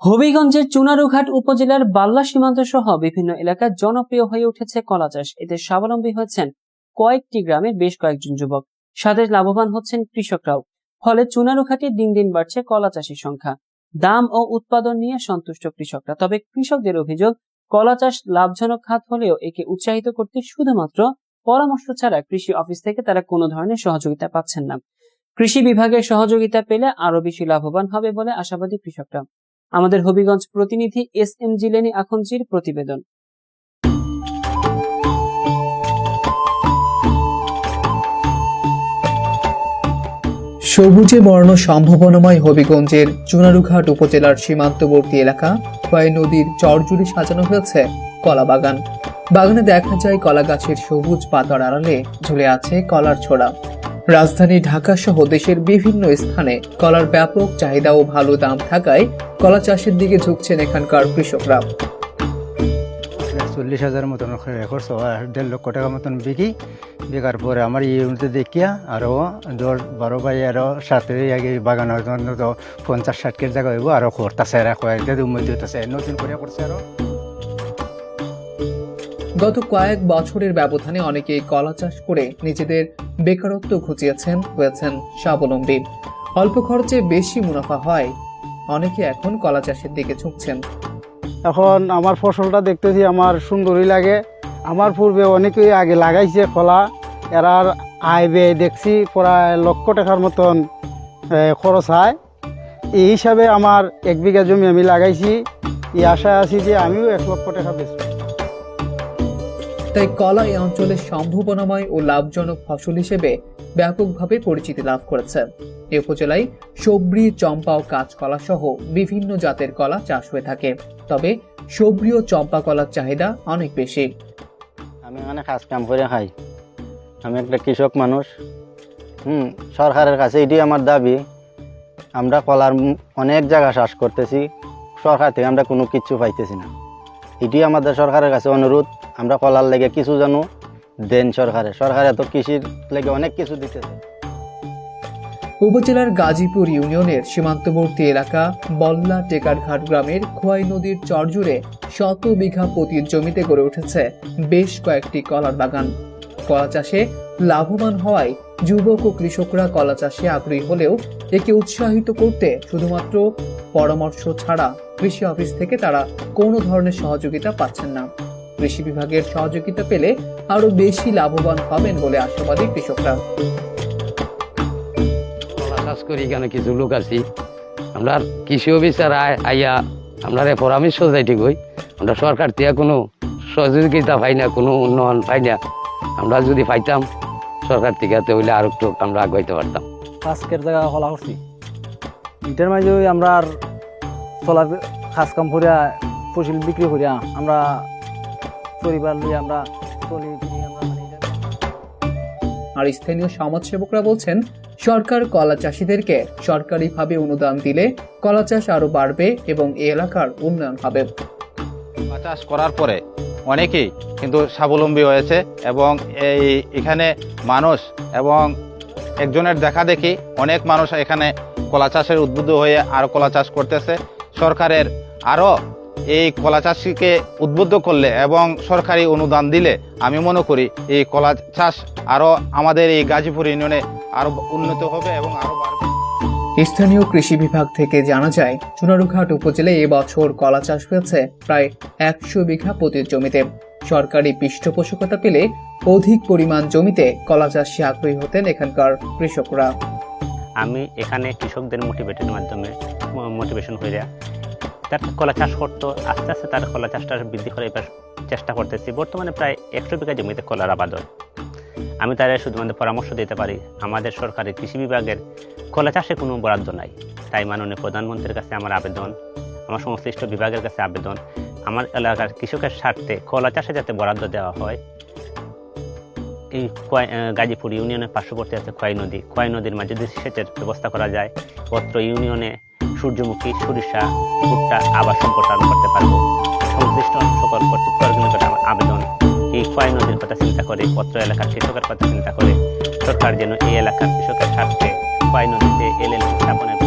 হবিগঞ্জের চুনারুঘাট উপজেলার বাল্লা সীমান্ত সহ বিভিন্ন এলাকায় জনপ্রিয় হয়ে উঠেছে কলা চাষ। এতে স্বাবলম্বী হয়েছেন কয়েকটি গ্রামের বেশ কয়েকজন যুবক। সাথে লাভবান হচ্ছেন কৃষকরাও। ফলে চুনারুঘাটে দিন দিন বাড়ছে কলা চাষের সংখ্যা। দাম ও উৎপাদন নিয়ে সন্তুষ্ট কৃষকরা। তবে কৃষকদের অভিযোগ, কলা চাষ লাভজনক খাত হলেও একে উৎসাহিত করতে শুধুমাত্র পরামর্শ ছাড়া কৃষি অফিস থেকে তারা কোনো ধরনের সহযোগিতা পাচ্ছেন না। কৃষি বিভাগের সহযোগিতা পেলে আরও বেশি লাভবান হবে বলে আশাবাদী কৃষকরা। আমাদের হবিগঞ্জ প্রতিনিধি এস এম জিলেনি আখঞ্জির প্রতিবেদন। সবুজে বর্ণ সম্ভাবনাময় হবিগঞ্জের চুনারুঘাট উপজেলার সীমান্তবর্তী এলাকা খোয়াই নদীর চরজুড়ে সাজানো হয়েছে কলা বাগান। বাগানে দেখা যায় কলা গাছের সবুজ পাতার আড়ালে ঝুলে আছে কলার ছোড়া। রাজধানী ঢাকা সহ দেশের বিভিন্ন স্থানে কলার ব্যাপক চাহিদা ও ভালো দাম থাকায় কলা চাষের দিকে ঝুঁকছেন এখানকার কৃষকরা। চল্লিশ হাজার মতন রেকর্ড আর দেড় লক্ষ টাকা মতন বিকি বিকার পরে আমার এই ইউনিটে দেখিয়া আরও দশ, বারো বাই আরও সাথে আগে তো পঞ্চাশ, ষাট কেজি জায়গা হইব আরও করতেছে উন্নতি হইতেছে। নতুন করে করছে আরও গত কয়েক বছরের ব্যবধানে অনেকে কলা চাষ করে নিজেদের বেকারত্ব ঘুচিয়েছেন, হয়েছেন স্বাবলম্বী। অল্প খরচে বেশি মুনাফা হয়। অনেকে এখন কলা চাষের দিকে ঝুঁকছেন। এখন আমার ফসলটা দেখতেছি, আমার সুন্দরই লাগে। আমার পূর্বে অনেকেই আগে লাগাইছে ফলা এরার আয় ব্যয় দেখছি, প্রায় লক্ষ টাকার মতন খরচ হয়। এই হিসাবে আমার এক বিঘা জমি আমি লাগাইছি। এই আশায় আছি যে আমিও এক লক্ষ টাকা বেচব। তাই কলা এই অঞ্চলের সম্ভাবনাময় ও লাভজনক ফসল হিসেবে ব্যাপকভাবে পরিচিতি লাভ করেছে। এ উপজেলায় সবরি, চম্পা ও কাঁচকলা সহ বিভিন্ন জাতের কলা চাষ হয়ে থাকে। তবে সবরি ও চম্পা কলার চাহিদা অনেক বেশি। আমি এখানে কাজ কাম করে খাই। আমি একটা কৃষক মানুষ। হুম, সরকারের কাছে এটি আমার দাবি। আমরা কলার অনেক জায়গা চাষ করতেছি। সরকার থেকে আমরা কোনো কিচ্ছু পাইতেছি না। এটি আমাদের সরকারের কাছে অনুরোধ। আমরা কলার লেগে কিছু জানো? দেন সরকারে। সরকার এত কৃষির লেগে অনেক কিছু দিতেছে। উপজেলার গাজীপুর ইউনিয়নের সীমান্তবর্তী এলাকা বল্লা টেকারঘাট গ্রামের খোয়াই নদীর চরজুড়ে শত বিঘা পতির জমিতে গড়ে উঠেছে বেশ কয়েকটি কলার বাগান। কলা চাষে লাভবান হওয়ায় যুবক ও কৃষকরা কলা চাষে আগ্রহী হলেও একে উৎসাহিত করতে শুধুমাত্র পরামর্শ ছাড়া কৃষি অফিস থেকে তারা কোনো ধরনের সহযোগিতা পাচ্ছেন না। কৃষি বিভাগের সহযোগিতা পেলে আরও বেশি লাভবান হবেন বলে আশাবাদী কৃষকরা। চাষ করি এখানে কিছু লোক আছি। আমরা কৃষি অফিসার আইয়া আমরা পরামর্শ যাইতে গই আমরা সরকার থেকে কোনো সহযোগিতা পাই না কোনো উন্নয়ন পাই না। আমরা যদি পাইতাম সরকার থেকে তাহলে আর একটু আমরা আগাইতে পারতাম। আজকের জায়গা হলা করছি ইটার মাঝে আমরা আর চলার কাজ কাম করিয়া ফসল বিক্রি করিয়া আমরা পরিবার নিয়ে আমরা চলি আমরা মানে আর স্থানীয় সমাজসেবকরা বলছেন সরকার কলা চাষিদেরকে সরকারিভাবে অনুদান দিলে কলা চাষ আরও বাড়বে এবং এই এলাকার উন্নয়ন হবে। কলা চাষ করার পরে অনেকেই কিন্তু স্বাবলম্বী হয়েছে এবং এই এখানে মানুষ এবং একজনের দেখা দেখি অনেক মানুষ এখানে কলা চাষের উদ্বুদ্ধ হয়ে আরও কলা চাষ করতেছে। সরকারের আরও এই কলা চাষিকে উদ্বুদ্ধ করলে এবং সরকারি অনুদান দিলে আমি মনে করি এই কলা চাষ আরও আমাদের এই গাজীপুর ইউনিয়নে আরও উন্নত হবে এবং আরও বাড়বে। স্থানীয় কৃষি বিভাগ থেকে জানা যায় চুনারুঘাট উপজেলায় এবছর কলা চাষ হয়েছে প্রায় একশো বিঘা পতির জমিতে। সরকারি পৃষ্ঠপোষকতা পেলে অধিক পরিমাণ জমিতে কলা চাষে আগ্রহী হতেন এখানকার কৃষকরা। আমি এখানে কৃষকদের মোটিভেটের মাধ্যমে মোটিভেশন হয়ে তার কলা চাষ করতো, আস্তে আস্তে তার কলা চাষটা বৃদ্ধি করে এবার চেষ্টা করতেছি। বর্তমানে প্রায় একশো বিঘা জমিতে কলার আবাদ হয় আমি তাদের শুধুমাত্র পরামর্শ দিতে পারি, আমাদের সরকারের কৃষি বিভাগের কলা চাষে কোনো বরাদ্দ নাই। তাই মাননীয় প্রধানমন্ত্রীর কাছে আমার আবেদন, আমার সংশ্লিষ্ট বিভাগের কাছে আবেদন, আমার এলাকার কৃষকের স্বার্থে কলা চাষে যাতে বরাদ্দ দেওয়া হয়, এই গাজীপুর ইউনিয়নের পার্শ্ববর্তী আছে খোয়াই নদী। খোয়াই নদীর মাঝে সেচের ব্যবস্থা করা যায়। পত্র ইউনিয়নে সূর্যমুখী সরিষা ভুট্টা আবাসন প্রসারণ করতে পারব। সংশ্লিষ্ট সকল কর্তৃপক্ষ আবেদন। এই ক্ষয় নদীর কথা চিন্তা করে, পত্র এলাকার কৃষকের কথা চিন্তা করে, সরকার যেন এই এলাকার কৃষকের স্বার্থে ক্ষয় নদীতে এলএল স্থাপনের